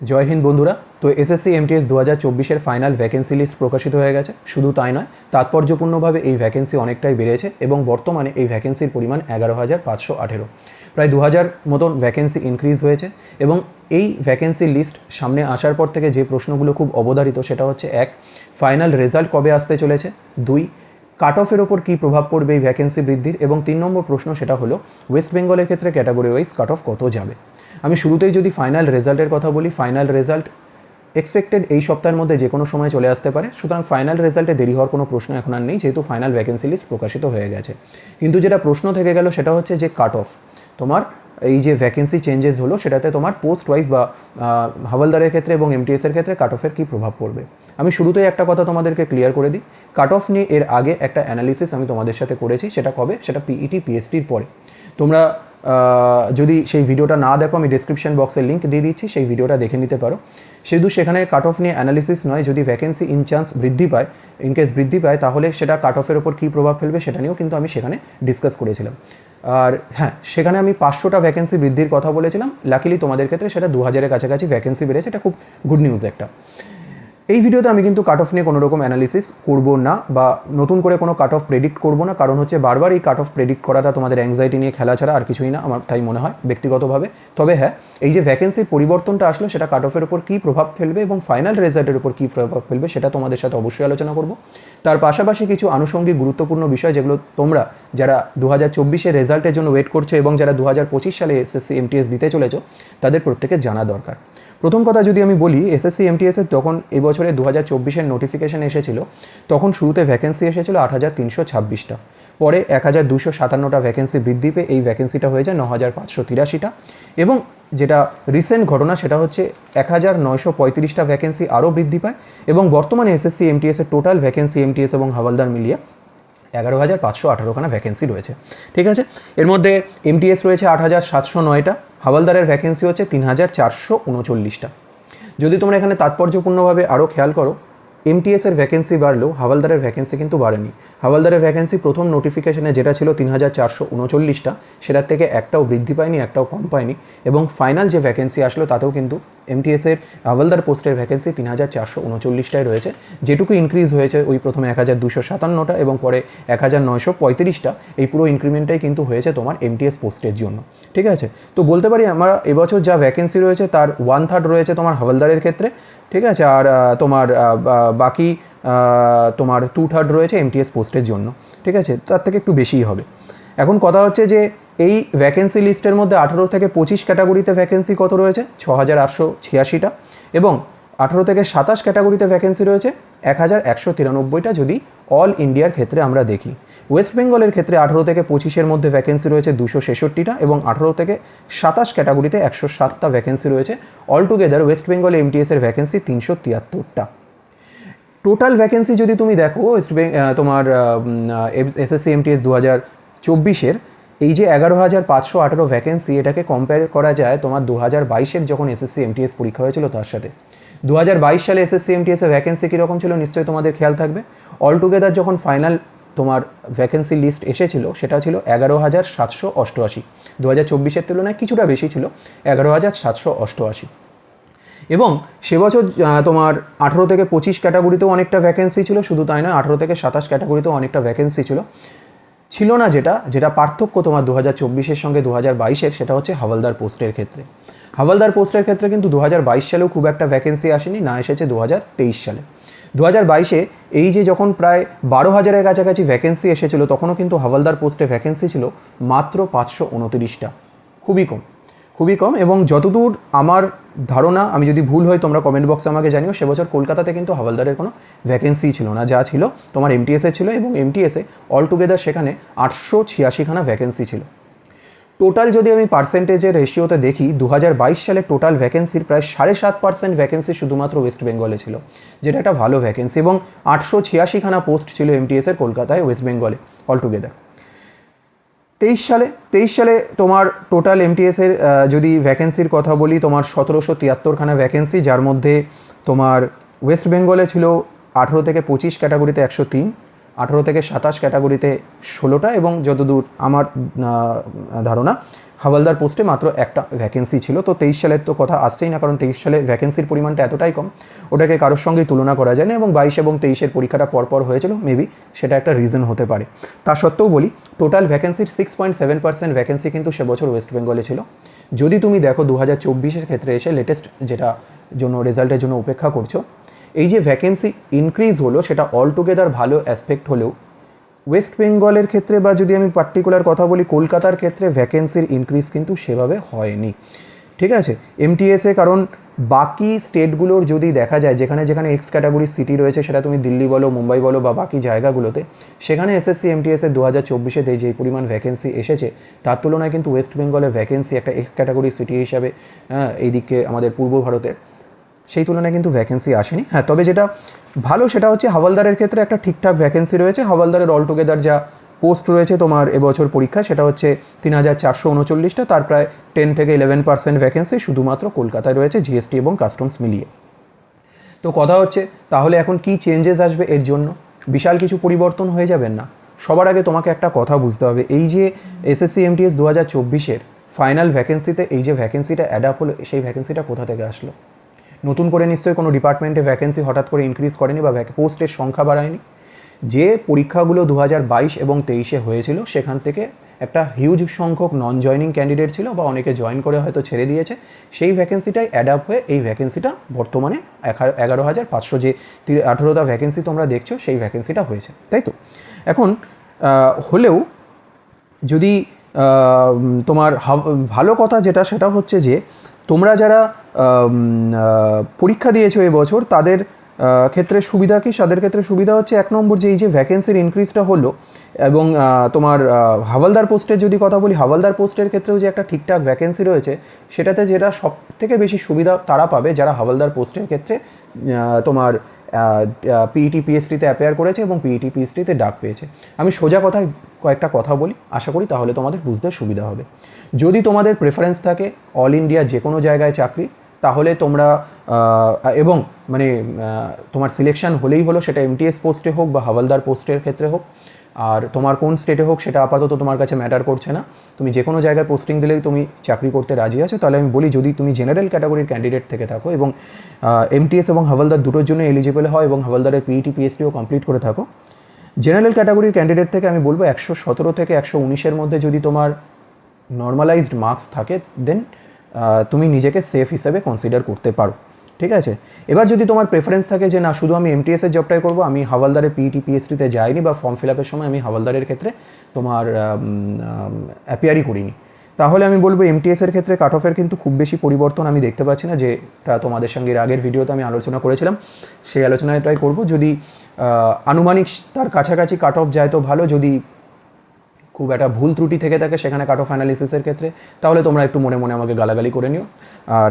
জয় হিন্দ বন্ধুরা, তো SSC MTS দু হাজার চব্বিশের ফাইনাল ভ্যাকেন্সি লিস্ট প্রকাশিত হয়ে গেছে। শুধু তাই নয়, তাৎপর্যপূর্ণভাবে এই ভ্যাকেন্সি অনেকটাই বেড়েছে এবং বর্তমানে এই ভ্যাকেন্সির পরিমাণ এগারো হাজার পাঁচশো আঠেরো। প্রায় দু হাজার মতন ভ্যাকেন্সি ইনক্রিজ হয়েছে এবং এই ভ্যাকেন্সি লিস্ট সামনে আসার পর থেকে যে প্রশ্নগুলো খুব অবধারিত সেটা হচ্ছে, এক ফাইনাল রেজাল্ট কবে আসতে চলেছে? দুই কাট অফের ওপর কী প্রভাব পড়বে এই ভ্যাকেন্সি বৃদ্ধির? এবং তিন নম্বর প্রশ্ন সেটা হলো ওয়েস্ট বেঙ্গলের ক্ষেত্রে ক্যাটাগরি ওয়াইজ কাট অফ কত যাবে? আমি শুরুতেই যদি ফাইনাল রেজাল্টের কথা বলি ফাইনাল রেজাল্ট এক্সপেক্টেড এই সপ্তাহের মধ্যে যে কোনো সময় চলে আসতে পারে। সুতরাং ফাইনাল রেজাল্টে দেরি হওয়ার কোনো প্রশ্ন এখন আর নেই, যেহেতু ফাইনাল ভ্যাকেন্সি লিস্ট প্রকাশিত হয়ে গেছে। কিন্তু যেটা প্রশ্ন থেকে গেল সেটা হচ্ছে যে কাট অফ তোমার এই যে ভ্যাকেন্সি চেঞ্জেস হলো সেটাতে তোমার পোস্ট ওয়াইজ বা আহ, হাওলদারের ক্ষেত্রে এবং এমটিএসের ক্ষেত্রে কাট অফের কী প্রভাব পড়বে? আমি শুরুতেই একটা কথা তোমাদেরকে ক্লিয়ার করে দিই। কাট অফ নিয়ে এর আগে একটা অ্যানালিসিস আমি তোমাদের সাথে করেছি সেটা কবে? সেটা E পিইটি পিএসটির পরে। তোমরা যদি সেই ভিডিওটা না দেখো আমি ডিসক্রিপশন বক্সের লিঙ্ক দিয়ে দিচ্ছি সেই ভিডিওটা দেখে নিতে পারো। শুধু সেখানে কাট অফ নিয়ে অ্যানালিসিস নয় যদি ভ্যাকেন্সি ইন চান্স বৃদ্ধি পায় ইনকেস বৃদ্ধি পায় তাহলে সেটা কাট অফের ওপর কী প্রভাব ফেলবে সেটা নিয়েও কিন্তু আমি সেখানে ডিসকাস করেছিলাম। আর হ্যাঁ সেখানে আমি পাঁচশোটা ভ্যাকেন্সি বৃদ্ধির কথা বলেছিলাম। লাকিলি তোমাদের ক্ষেত্রে সেটা দু হাজারের কাছাকাছি ভ্যাকেন্সি বেড়েছে। এটা খুব গুড নিউজ একটা। এই ভিডিওতে আমি কিন্তু কাট অফ নিয়ে কোনো রকম অ্যানালিসিস করব না বা নতুন করে কোনো কাট অফ প্রেডিক্ট করব না। কারণ হচ্ছে বারবার এই কাট অফ প্রেডিক্ট করাটা তোমাদের অ্যাংজাইটি নিয়ে খেলা ছাড়া আর কিছুই না, আমার তাই মনে হয় ব্যক্তিগতভাবে। তবে হ্যাঁ এই যে ভ্যাকেন্সির পরিবর্তনটা আসলো, সেটা কাট অফের উপর কী প্রভাব ফেলবে এবং ফাইনাল রেজাল্টের উপর কী প্রভাব ফেলবে, সেটা তোমাদের সাথে অবশ্যই আলোচনা করব। তার পাশাপাশি কিছু আনুষঙ্গিক গুরুত্বপূর্ণ বিষয়, যেগুলো তোমরা যারা দু হাজার চব্বিশের রেজাল্টের জন্য ওয়েট করছ এবং যারা দু হাজার পঁচিশ সালে এসএসসি এমটিএস দিতে চলেছো, তাদের প্রত্যেকের জানা দরকার। প্রথম কথা যদি আমি বলি এসএসসি এমটিএসের তখন এই বছরে দু হাজার চব্বিশের নোটিফিকেশন এসেছিল, তখন শুরুতে ভ্যাকেন্সি এসেছিল আট হাজার তিনশো ছাব্বিশটা। পরে এক হাজার দুশো সাতান্নটা ভ্যাকেন্সি বৃদ্ধি পেয়ে এই ভ্যাকেন্সিটা হয়ে যায় ন হাজার পাঁচশো তিরাশিটা। এবং যেটা রিসেন্ট ঘটনা, সেটা হচ্ছে এক হাজার নয়শো পঁয়ত্রিশটা ভ্যাকেন্সি আরও বৃদ্ধি পায় এবং বর্তমানে এসএসসি এমটিএসের টোটাল ভ্যাকেন্সি এমটিএস এবং হাওলদার মিলিয়ে এগারো হাজার পাঁচশো আঠারোখানা ভ্যাকেন্সি রয়েছে। ঠিক আছে? এর মধ্যে এমটিএস রয়েছে আট হাজার সাতশো নয়টা। হাওলদারের ভ্যাকেন্সি হচ্ছে তিন হাজার চারশো উনচল্লিশটা। যদি তোমরা এখানে তাৎপর্যপূর্ণভাবে আরও খেয়াল করো এমটিএসের ভ্যাকেন্সি বাড়লেও হাওলদারের ভ্যাকেন্সি কিন্তু বাড়েনি। হাওলদারের ভ্যাকেন্সি প্রথম নোটিফিকেশনে যেটা ছিল তিন হাজার চারশো উনচল্লিশটা, সেটার থেকে একটাও বৃদ্ধি পায়নি, একটাও কম পায়নি এবং ফাইনাল যে ভ্যাকেন্সি আসলো তাতেও কিন্তু এমটিএসের হাওলদার পোস্টের ভ্যাকেন্সি তিন হাজার চারশো উনচল্লিশটায় রয়েছে, যেটুকু ইনক্রিজ হয়েছে ওই প্রথমে এক হাজার দুশো সাতান্নটা এবং পরে এক হাজার নয়শো পঁয়ত্রিশটা, এই পুরো ইনক্রিমেন্টটাই কিন্তু হয়েছে তোমার এমটিএস পোস্টের জন্য। ঠিক আছে? তো বলতে পারি আমরা এবছর যা ভ্যাকেন্সি রয়েছে তার ওয়ান থার্ড রয়েছে তোমার হাওলদারের ক্ষেত্রে ঠিক আছে? আর তোমার বাকি তোমার টু থার্ড রয়েছে এমটিএস পোস্টের জন্য। ঠিক আছে? তার থেকে একটু বেশিই হবে। এখন কথা হচ্ছে যে, এই ভ্যাকেন্সি লিস্টের মধ্যে আঠেরো থেকে পঁচিশ ক্যাটাগরিতে ভ্যাকেন্সি কত রয়েছে? ছ হাজার আটশো ছিয়াশিটা। এবং আঠেরো থেকে সাতাশ ক্যাটাগরিতে ভ্যাকেন্সি রয়েছে এক হাজার একশো তিরানব্বইটা যদি অল ইন্ডিয়ার ক্ষেত্রে আমরা দেখি। ওয়েস্ট বেঙ্গলের ক্ষেত্রে আঠেরো থেকে পঁচিশের মধ্যে ভ্যাকেন্সি রয়েছে দুশো ছেষট্টিটা এবং আঠেরো থেকে সাতাশ ক্যাটাগরিতে একশো সাতটা ভ্যাকেন্সি রয়েছে। অল টুগেদার ওয়েস্ট বেঙ্গল এমটিএসের ভ্যাকেন্সি তিনশো তিয়াত্তরটা। টোটাল ভ্যাকেন্সি যদি তুমি দেখো ওয়েস্ট তোমার এসএসসি এমটিএস দু হাজার চব্বিশের, এই যে এগারো হাজার পাঁচশো আঠেরো ভ্যাকেন্সি এটাকে কম্পেয়ার করা যায় তোমার দু হাজার বাইশের যখন এসএসসি এমটিএস পরীক্ষা হয়েছিল তার সাথে। দু হাজার বাইশ সালে এসএসসি এমটিএসের ভ্যাকেন্সি কীরকম ছিল, নিশ্চয়ই তোমাদের খেয়াল থাকবে। অল টুগেদার যখন ফাইনাল তোমার ভ্যাকেন্সি লিস্ট এসেছিল, সেটা ছিল এগারো হাজার সাতশো অষ্টআশি। দু হাজার চব্বিশের তুলনায় কিছুটা বেশি ছিল, এগারো হাজার সাতশো অষ্টআশি। এবং সে বছর তোমার আঠেরো থেকে পঁচিশ ক্যাটাগরিতেও অনেকটা ভ্যাকেন্সি ছিল, শুধু তাই নয়, আঠেরো থেকে সাতাশ ক্যাটাগরিতেও অনেকটা ভ্যাকেন্সি ছিল। ছিল না যেটা যেটা পার্থক্য তোমার দু হাজার চব্বিশের সঙ্গে দু হাজার বাইশের, সেটা হচ্ছে হাওলদার পোস্টের ক্ষেত্রে। হাওলদার পোস্টের ক্ষেত্রে কিন্তু দু হাজার বাইশ সালেও খুব একটা ভ্যাকেন্সি আসেনি, না এসেছে দু হাজার তেইশ সালে। দু হাজার বাইশে এই যে যখন প্রায় বারো হাজারের কাছাকাছি ভ্যাকেন্সি এসেছিল, তখনও কিন্তু হাওয়ালদার পোস্টে ভ্যাকেন্সি ছিল মাত্র পাঁচশো উনতিরিশটা। খুবই কম। খুবই কম এবং যতদূর আমার ধারণা, আমি যদি ভুল হয়, তোমরা কমেন্ট বক্সে আমাকে জানিও, সে বছর কলকাতাতে কিন্তু হাওলদারের কোনো ভ্যাকেন্সি ছিল না। যা ছিল তোমার এমটিএসে ছিল এবং এমটিএসে অল টুগেদার সেখানে আটশো ছিয়াশিখানা ভ্যাকেন্সি ছিল। টোটাল যদি আমি পার্সেন্টেজের রেশিওতে দেখি দু হাজার বাইশ সালে টোটাল ভ্যাকেন্সির প্রায় সাড়ে সাত পার্সেন্ট ভ্যাকেন্সি শুধুমাত্র ওয়েস্ট বেঙ্গলে ছিল, যেটা একটা ভালো ভ্যাকেন্সি এবং আটশো ছিয়াশিখানা পোস্ট ছিল এমটিএসের কলকাতায় ওয়েস্ট বেঙ্গলে অল টুগেদার তেইশ সালে তেইশ সালে তোমার টোটাল এমটিএসের যদি ভ্যাকেন্সির কথা বলি, তোমার সতেরোশো তিয়াত্তরখানা ভ্যাকেন্সি যার মধ্যে তোমার ওয়েস্ট বেঙ্গলে ছিল আঠেরো থেকে পঁচিশ ক্যাটাগরিতে একশো তিন আঠেরো থেকে সাতাশ ক্যাটাগরিতে ষোলোটা এবং যতদূর আমার ধারণা হাওয়ালদার পোস্টে মাত্র একটা ভ্যাকেন্সি ছিল। তো তেইশ সালের তো কথা আসছেই না, কারণ তেইশ সালে ভ্যাকেন্সির পরিমাণটা এতটাই কম। ওটাকে কারোর সঙ্গে তুলনা করা যায় না এবং বাইশ এবং তেইশের পরীক্ষাটা পরপর হয়েছিল মেবি সেটা একটা রিজন হতে পারে। তা সত্ত্বেও বলি total ভ্যাকেন্সির six point seven percent vacancy কিন্তু সে বছর ওয়েস্ট বেঙ্গলে ছিল। যদি তুমি দেখো দু হাজার চব্বিশের ক্ষেত্রে এসে লেটেস্ট যেটা জন্য রেজাল্টের জন্য উপেক্ষা করছ এই যে ভ্যাকেন্সি ইনক্রিজ হলো, সেটা অল টুগেদার ভালো অ্যাসপেক্ট হলেও ওয়েস্ট বেঙ্গলের ক্ষেত্রে বা যদি আমি পার্টিকুলার কথা বলি, কলকাতার ক্ষেত্রে ভ্যাকেন্সির ইনক্রিজ কিন্তু সেভাবে হয়নি। ঠিক আছে? এমটিএসে কারণ বাকি স্টেটগুলোর যদি দেখা যায়, যেখানে যেখানে এক্স ক্যাটাগরি সিটি রয়েছে, সেটা তুমি দিল্লি বলো, মুম্বাই বলো বা বাকি জায়গাগুলোতে, সেখানে এসএসসি এমটিএসের দু হাজার চব্বিশেতে যে পরিমাণ ভ্যাকেন্সি এসেছে, তার তুলনায় কিন্তু ওয়েস্ট বেঙ্গলের ভ্যাকেন্সি একটা এক্স ক্যাটাগরি সিটি হিসাবে এইদিকে আমাদের পূর্ব ভারতে সেই তুলনায় কিন্তু ভ্যাকেন্সি আসেনি। হ্যাঁ তবে যেটা ভালো সেটা হচ্ছে হাওয়ালদারের ক্ষেত্রে একটা ঠিকঠাক ভ্যাকেন্সি রয়েছে। হাওয়ালদারের অল টুগেদার যা পোস্ট রয়েছে তোমার এবছর পরীক্ষা, সেটা হচ্ছে তিন হাজার চারশো উনচল্লিশটা। তার প্রায় টেন থেকে ইলেভেন পার্সেন্ট ভ্যাকেন্সি শুধুমাত্র কলকাতায় রয়েছে জিএসটি এবং কাস্টমস মিলিয়ে। তো কথা হচ্ছে, তাহলে এখন কি চেঞ্জেস আসবে এর জন্য? বিশাল কিছু পরিবর্তন হয়ে যাবেন না। সবার আগে তোমাকে একটা কথা বুঝতে হবে। এই যে এসএসসি এমটিএস দু হাজার চব্বিশের ফাইনাল ভ্যাকেন্সিতে এই যে ভ্যাকেন্সিটা অ্যাডাপ হলো, সেই ভ্যাকেন্সিটা কোথা থেকে আসলো? নতুন করে নিশ্চয়ই কোনো ডিপার্টমেন্টে ভ্যাকেন্সি হঠাৎ করে ইনক্রিজ করেনি বা পোস্টের সংখ্যা বাড়ায়নি। যে পরীক্ষাগুলো দু বাইশ এবং তেইশে হয়েছিল, সেখান থেকে একটা হিউজ সংখ্যক নন জয়নিং ক্যান্ডিডেট ছিল বা অনেকে জয়েন করে হয়তো ছেড়ে দিয়েছে। সেই ভ্যাকেন্সিটাই অ্যাডাপ হয়ে এই ভ্যাকেন্সিটা বর্তমানে এগারো হাজার পাঁচশো যে আঠেরোটা ভ্যাকেন্সি তোমরা দেখছ, সেই ভ্যাকেন্সিটা হয়েছে। তাই তো? এখন হলেও যদি তোমার ভালো কথা যেটা, সেটা হচ্ছে যে তোমরা যারা পরীক্ষা দিয়েছ এবছর তাদের ক্ষেত্রে সুবিধা কি? তাদের ক্ষেত্রে সুবিধা হচ্ছে এক নম্বর যে এই যে ভ্যাকেন্সির ইনক্রিজটা হলো এবং তোমার হাওয়ালদার পোস্টের যদি কথা বলি হাওয়ালদার পোস্টের ক্ষেত্রেও যে একটা ঠিকঠাক ভ্যাকেন্সি রয়েছে, সেটাতে যেটা সব থেকে বেশি সুবিধা তারা পাবে যারা হাওয়ালদার পোস্টের ক্ষেত্রে তোমার পিইটি পিএসটিতে অ্যাপেয়ার করেছে এবং পিইটি পিএসটিতে ডাক পেয়েছে। আমি সোজা কথায় কয়েকটা কথা বলি, আশা করি তাহলে তোমাদের বুঝতে সুবিধা হবে। যদি তোমাদের প্রেফারেন্স থাকে অল ইন্ডিয়া যে কোনো জায়গায় চাকরি তাহলে তোমরা এবং মানে তোমার সিলেকশন হলেই হলো সেটা এমটিএস পোস্টে হোক বা হাওয়ালদার পোস্টের ক্ষেত্রে হোক। আর তোমার কোন স্টেটে হোক সেটা আপাতত তোমার কাছে ম্যাটার করছে না। তুমি যে কোনো জায়গায় পোস্টিং দিলেই তুমি চাকরি করতে রাজি আছো, তাহলে আমি বলি যদি তুমি জেনারেল ক্যাটাগরির ক্যান্ডিডেট থেকে থাকো এবং এমটিএস এবং হাওয়ালদার দুটোর জন্য এলিজিবল হয় এবং হাওয়ালদারের পিইটি পিএসটিও কমপ্লিট করে থাকো। জেনারেল ক্যাটাগরির ক্যান্ডিডেট থেকে আমি বলব একশো সতেরো থেকে একশো উনিশের মধ্যে যদি তোমার নর্মালাইজড মার্কস থাকে দেন তুমি নিজেকে সেফ হিসেবে কনসিডার করতে পারো, ঠিক আছে? এবার যদি তোমার প্রেফারেন্স থাকে যে না, শুধু আমি এমটিএসের জবটাই করব, আমি হাওয়ালদারের পিইটি পিএসটিতে যাইনি বা ফর্ম ফিল আপের সময় আমি হাওয়ালদারের ক্ষেত্রে তোমার অ্যাপিয়ারই করিনি। তাহলে আমি বলব এমটিএসের ক্ষেত্রে কাট অফের কিন্তু খুব বেশি পরিবর্তন আমি দেখতে পাচ্ছি না, যেটা তোমাদের সঙ্গে আগের ভিডিওতে আমি আলোচনা করেছিলাম। সেই আলোচনাটাই করব। যদি আনুমানিক তার কাছাকাছি কাট অফ যায় তো ভালো, যদি খুব একটা ভুল ত্রুটি থেকে থাকে সেখানে কাট অফ অ্যানালিসিসের ক্ষেত্রে, তাহলে তোমরা একটু মনে মনে আমাকে গালাগালি করে নিও। আর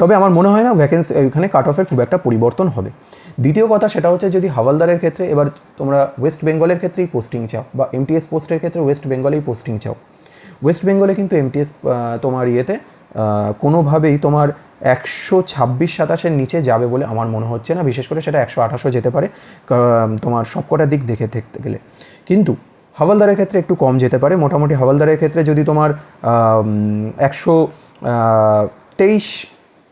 তবে আমার মনে হয় না ভ্যাকেন্সি এখানে কাট অফের খুব একটা পরিবর্তন হবে। দ্বিতীয় কথা সেটা হচ্ছে যদি হাওয়ালদারের ক্ষেত্রে, এবার তোমরা ওয়েস্ট বেঙ্গলের ক্ষেত্রেই পোস্টিং চাও, বা এমটিএস পোস্টের ক্ষেত্রে ওয়েস্ট বেঙ্গলেই পোস্টিং চাও। ওয়েস্ট বেঙ্গলে কিন্তু এমটিএস তোমার ইয়েতে কোনোভাবেই তোমার একশো ছাব্বিশ সাতাশের নিচে যাবে বলে আমার মনে হচ্ছে না, বিশেষ করে সেটা একশো আঠাশও যেতে পারে তোমার সবকটা দিক দেখে দেখতে গেলে। কিন্তু হাওয়ালদারের ক্ষেত্রে একটু কম যেতে পারে। মোটামুটি হাওয়ালদারের ক্ষেত্রে যদি তোমার একশো তেইশ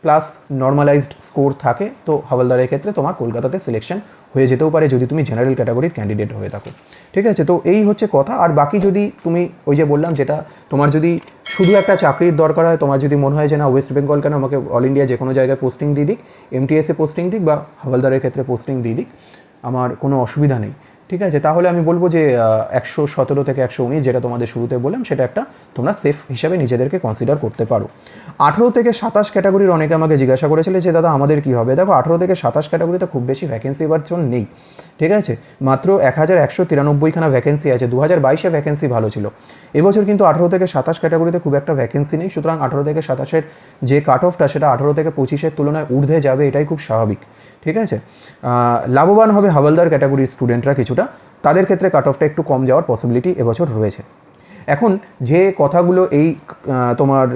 প্লাস নর্মালাইজড স্কোর থাকে, তো হাওয়ালদারের ক্ষেত্রে তোমার কলকাতাতে সিলেকশন হয়ে যেতেও পারে যদি তুমি জেনারেল ক্যাটাগরির ক্যান্ডিডেট হয়ে থাকো। ঠিক আছে? তো এই হচ্ছে কথা। আর বাকি যদি তুমি ওই যে বললাম যেটা, তোমার যদি শুধু একটা চাকরির দরকার হয়, তোমার যদি মনে হয় যে না ওয়েস্ট বেঙ্গল কেন আমাকে অল ইন্ডিয়া যে কোনো জায়গায় পোস্টিং দিয়ে দিক এমটিএসে পোস্টিং দিক বা হাওয়ালদারের ক্ষেত্রে পোস্টিং দিয়ে দিক, আমার কোনো অসুবিধা নেই। ঠিক আছে? তাহলে আমি বলব যে একশো সতেরো থেকে একশো উনিশ যেটা তোমাদের শুরুতে বললাম, সেটা একটা তোমরা সেফ হিসাবে নিজেদেরকে কনসিডার করতে পারো। আঠেরো থেকে সাতাশ ক্যাটাগরির অনেকে আমাকে জিজ্ঞাসা করেছিল যে, দাদা, আমাদের কী হবে? দেখো, আঠেরো থেকে সাতাশ ক্যাটাগরিতে খুব বেশি ভ্যাকেন্সি এবার জন্য নেই, ঠিক আছে? মাত্র এক হাজার একশো তিরানব্বইখানা ভ্যাকেন্সি আছে, দু হাজার বাইশে ভ্যাকেন্সি ভালো ছিল। এবছর কিন্তু আঠেরো থেকে সাতাশ ক্যাটাগরিতে খুব একটা ভ্যাকেন্সি নেই, সুতরাং আঠেরো থেকে সাতাশের যে কাট অফটা সেটা আঠেরো থেকে পঁচিশের তুলনায় ঊর্ধ্বে যাবে, এটাই খুব স্বাভাবিক। ঠিক আছে? লাভবান হবে হাওয়ালদার ক্যাটাগরির স্টুডেন্টরা কিছুটা। তাদের ক্ষেত্রে কাট অফটা একটু কম যাওয়ার পসিবিলিটি এবছর রয়েছে। এখন যে কথাগুলো এই তোমার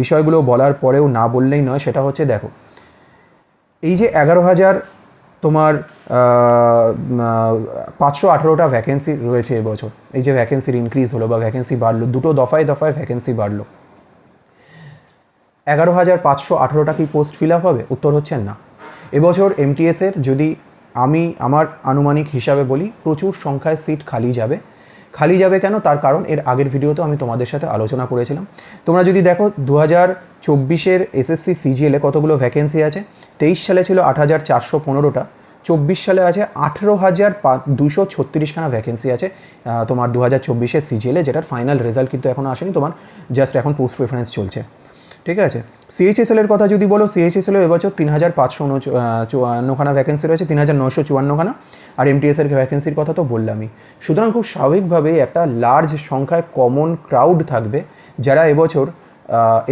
বিষয়গুলো বলার পরেও না বললেই নয়, সেটা হচ্ছে দেখো, এই যে এগারো হাজার তোমার পাঁচশো আঠেরোটা ভ্যাকেন্সি রয়েছে এবছর, এই যে ভ্যাকেন্সির ইনক্রিজ হলো বা ভ্যাকেন্সি বাড়লো, দুটো দফায় দফায় ভ্যাকেন্সি বাড়লো। এগারো হাজার পাঁচশো আঠেরোটা কি পোস্ট ফিল আপ হবে? উত্তর হচ্ছে না। এবছর এমটিএসের যদি আমি আমার আনুমানিক হিসাবে বলি, প্রচুর সংখ্যায় সিট খালি যাবে। খালি যাবে কেন? তার কারণ এর আগের ভিডিওতেও আমি তোমাদের সাথে আলোচনা করেছিলাম। তোমরা যদি দেখো দু হাজার চব্বিশের এসএসসি সিজিএলে কতগুলো ভ্যাকেন্সি আছে? তেইশ সালে ছিল আট হাজার চারশো পনেরোটা, চব্বিশ সালে আছে আঠেরো হাজার দুশো ছত্রিশখানা ভ্যাকেন্সি আছে তোমার দু হাজার চব্বিশের সিজিএলে যেটার ফাইনাল রেজাল্ট কিন্তু এখনও আসেনি। তোমার জাস্ট এখন পোস্ট প্রেফারেন্স চলছে। ঠিক আছে? সিএইচএসএল এর কথা যদি বলো সিএইচএসএল এবছর তিন হাজার পাঁচশো চুয়ান্নখানা ভ্যাকেন্সি রয়েছে, তিন হাজার নশো চুয়ান্নখানা। আর এমটিএস এর ভ্যাকেন্সির কথা তো বললামই। সুতরাং খুব স্বাভাবিকভাবে একটা লার্জ সংখ্যায় কমন ক্রাউড থাকবে, যারা এবছর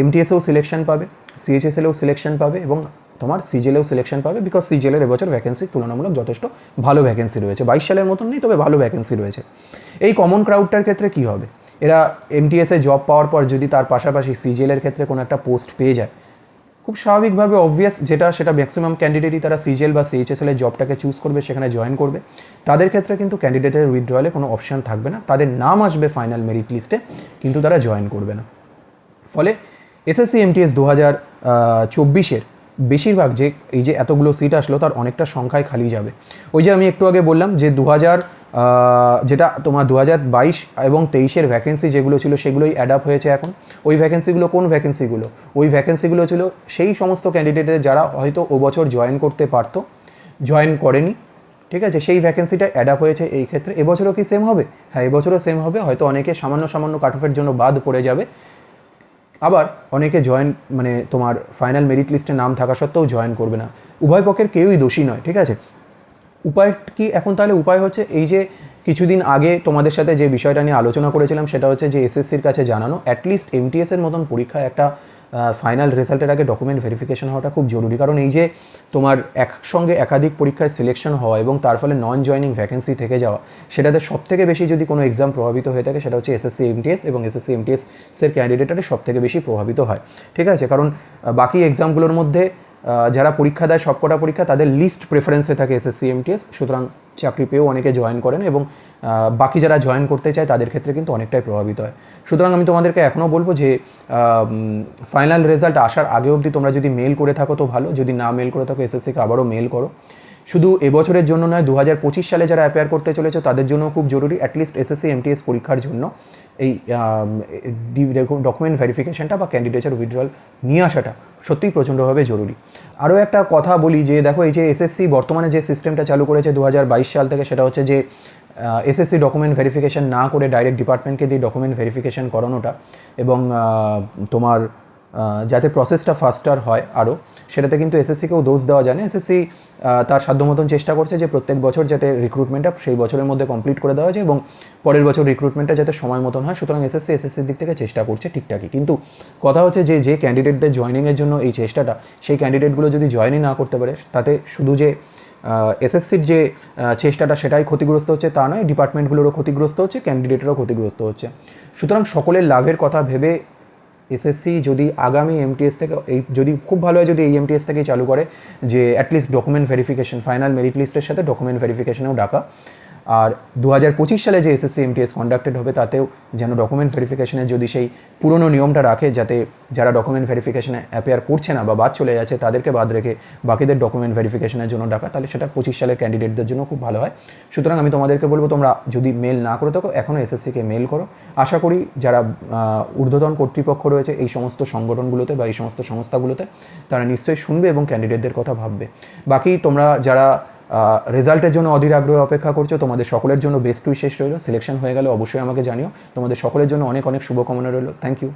এমটিএসেও সিলেকশন পাবে সিএইচএসএলেও সিলেকশন পাবে এবং তোমার সিজেলেও সিলেকশন পাবে বিকজ সিজেলের এবছর ভ্যাকেন্সি তুলনামূলক যথেষ্ট ভালো ভ্যাকেন্সি রয়েছে। বাইশ সালের মতন নেই তবে ভালো ভ্যাকেন্সি রয়েছে। এই কমন ক্রাউডটার ক্ষেত্রে কি হবে? এরা এমটিএসে জব পাওয়ার পর যদি তার পাশাপাশি সিজিএলের ক্ষেত্রে কোনো একটা পোস্ট পেয়ে যায়, খুব স্বাভাবিকভাবে অবভিয়াস যেটা, সেটা ম্যাক্সিমাম ক্যান্ডিডেটই তারা সিজিএল বা সিএইচএসএল এর জবটাকে চুজ করবে, সেখানে জয়েন করবে। তাদের ক্ষেত্রে কিন্তু ক্যান্ডিডেটের উইথড্রয়ালে কোনো অপশান থাকবে না। তাদের নাম আসবে ফাইনাল মেরিট লিস্টে কিন্তু তারা জয়েন করবে না। ফলে এসএসসি এমটিএস দু হাজার চব্বিশের বেশিরভাগ যে, এই যে এতগুলো সিট আসলো, তার অনেকটা সংখ্যায় খালি যাবে। ওই যে আমি একটু আগে বললাম যে দু হাজার যেটা তোমার দু হাজার বাইশ এবং তেইশের ভ্যাকেন্সি যেগুলো ছিল সেগুলোই অ্যাড আপ হয়েছে এখন। ওই ভ্যাকেন্সিগুলো কোন ভ্যাকেন্সিগুলো ওই ভ্যাকেন্সিগুলো ছিল সেই সমস্ত ক্যান্ডিডেটের যারা হয়তো ও বছর জয়েন করতে পারতো জয়েন করেনি, ঠিক আছে? সেই ভ্যাকেন্সিটা অ্যাড আপ হয়েছে এই ক্ষেত্রে। এবছরও কি সেম হবে? হ্যাঁ এবছরও সেম হবে। হয়তো অনেকে সামান্য সামান্য কাট অফের জন্য বাদ পড়ে যাবে। আবার অনেকে জয়েন মানে তোমার ফাইনাল মেরিট লিস্টে নাম থাকা সত্ত্বেও জয়েন করবে না। উভয় পক্ষের কেউই দোষী নয়, ঠিক আছে? উপায় কি এখন তাহলে উপায় হচ্ছে এই যে কিছুদিন আগে তোমাদের সাথে যে বিষয়টা নিয়ে আলোচনা করেছিলাম, সেটা হচ্ছে যে এসএসসির কাছে জানানো অ্যাটলিস্ট এমটিএস এর মতন পরীক্ষায় একটা ফাইনাল রেজাল্টের আগে ডকুমেন্ট ভেরিফিকেশন হওয়াটা খুব জরুরি। কারণ এই যে তোমার একসঙ্গে একাধিক পরীক্ষায় সিলেকশন হওয়া এবং তার ফলে নন জয়নিং ভ্যাকেন্সি থেকে যাওয়া, সেটাতে সব থেকে বেশি যদি কোনো এক্সাম প্রভাবিত হয়ে থাকে, সেটা হচ্ছে এসএসসি এমটিএস এবং এসএসসি এমটিএস এর ক্যান্ডিডেটারে সব থেকে বেশি প্রভাবিত হয়। ঠিক আছে? কারণ বাকি এক্সামগুলোর মধ্যে যারা পরীক্ষা দেয়, সবকটা পরীক্ষা তাদের লিস্ট প্রেফারেন্সে থাকে এসএসসি এমটিএস সুতরাং চাকরি পেয়েও অনেকে জয়েন করেন এবং বাকি যারা জয়েন করতে চায় তাদের ক্ষেত্রে কিন্তু অনেকটাই প্রভাবিত হয়। সুতরাং আমি তোমাদেরকে এখনও বলব যে ফাইনাল রেজাল্ট আসার আগে অবধি তোমরা যদি মেল করে থাকো তো ভালো, যদি না মেল করে থাকো এসএসসিকে আবারও মেল করো। শুধু এবছরের জন্য নয় দু সালে যারা অ্যাপেয়ার করতে চলেছে তাদের জন্য খুব জরুরি অ্যাটলিস্ট এসএসসি এমটিএস পরীক্ষার জন্য। এই ডকুমেন্ট ভেরিফিকেশনটা বা ক্যান্ডিডেটের উইথড্রল নিয়ে আসাটা সত্যিই প্রচণ্ডভাবে জরুরি। আরও একটা কথা বলি যে, দেখো, এই যে এসএসসি বর্তমানে যে সিস্টেমটা চালু করেছে দু হাজার বাইশ সাল থেকে, সেটা হচ্ছে যে এসএসসি ডকুমেন্ট ভেরিফিকেশন না করে ডাইরেক্ট ডিপার্টমেন্টকে দিয়ে ডকুমেন্ট ভেরিফিকেশন করানোটা এবং তোমার যাতে প্রসেসটা ফাস্টার হয় আরও। সেটাতে কিন্তু এসএসসিকেও দোষ দেওয়া যায় না। এসএসসি তার সাধ্য মতন চেষ্টা করছে যে প্রত্যেক বছর যাতে রিক্রুটমেন্টটা সেই বছরের মধ্যে কমপ্লিট করে দেওয়া যায় এবং পরের বছর রিক্রুটমেন্টটা যাতে সময় মতন হয়। সুতরাং এসএসসি, এসএসসির দিক থেকে চেষ্টা করছে ঠিকঠাকই। কিন্তু কথা হচ্ছে যে যে ক্যান্ডিডেটদের জয়নিংয়ের জন্য এই চেষ্টাটা, সেই ক্যান্ডিডেটগুলো যদি জয়েনই না করতে পারে, তাতে শুধু যে এসএসসির যে চেষ্টাটা সেটাই ক্ষতিগ্রস্ত হচ্ছে তা নয় ডিপার্টমেন্টগুলোরও ক্ষতিগ্রস্ত হচ্ছে ক্যান্ডিডেটেরও ক্ষতিগ্রস্ত হচ্ছে। সুতরাং সকলের লাভের কথা ভেবে এসএসসি যদি আগামী এমটিএস থেকে, এই যদি খুব ভালো হয় যদি এই এমটিএস থেকেই চালু করে, যে at least document verification final merit লিস্টের সাথে ডকুমেন্ট ভেরিফিকেশনেও ডাকা। আর দু হাজার পঁচিশ সালে যে এসএসসি এমটিএস কন্ডাক্টেড হবে, তাতেও যেন ডকুমেন্ট ভেরিফিকেশনে যদি সেই পুরনো নিয়মটা রাখে, যাতে যারা ডকুমেন্ট ভেরিফিকেশনে অ্যাপেয়ার করছে না বা বাদ চলে যাচ্ছে, তাদেরকে বাদ রেখে বাকিদের ডকুমেন্ট ভেরিফিকেশনের জন্য ডাকা, তাহলে সেটা পঁচিশ সালের ক্যান্ডিডেটদের জন্য খুব ভালো হয়। সুতরাং আমি তোমাদেরকে বলব, তোমরা যদি মেল না করে থাকো এখনও এসএসসিকে মেল করো। আশা করি যারা ঊর্ধ্বতন কর্তৃপক্ষ রয়েছে, এই সমস্ত সংগঠনগুলোতে বা এই সমস্ত সংস্থাগুলোতে, তারা নিশ্চয়ই শুনবে এবং ক্যান্ডিডেটদের কথা ভাববে। বাকি তোমরা যারা রেজাল্টের জন্য অধীর আগ্রহে অপেক্ষা করছ, তোমাদের সকলের জন্য বেস্ট উইশেষ রইল সিলেকশন হয়ে গেলে, অবশ্যই আমাকে জানিও। তোমাদের সকলের জন্য অনেক অনেক শুভকামনা রইল। Thank you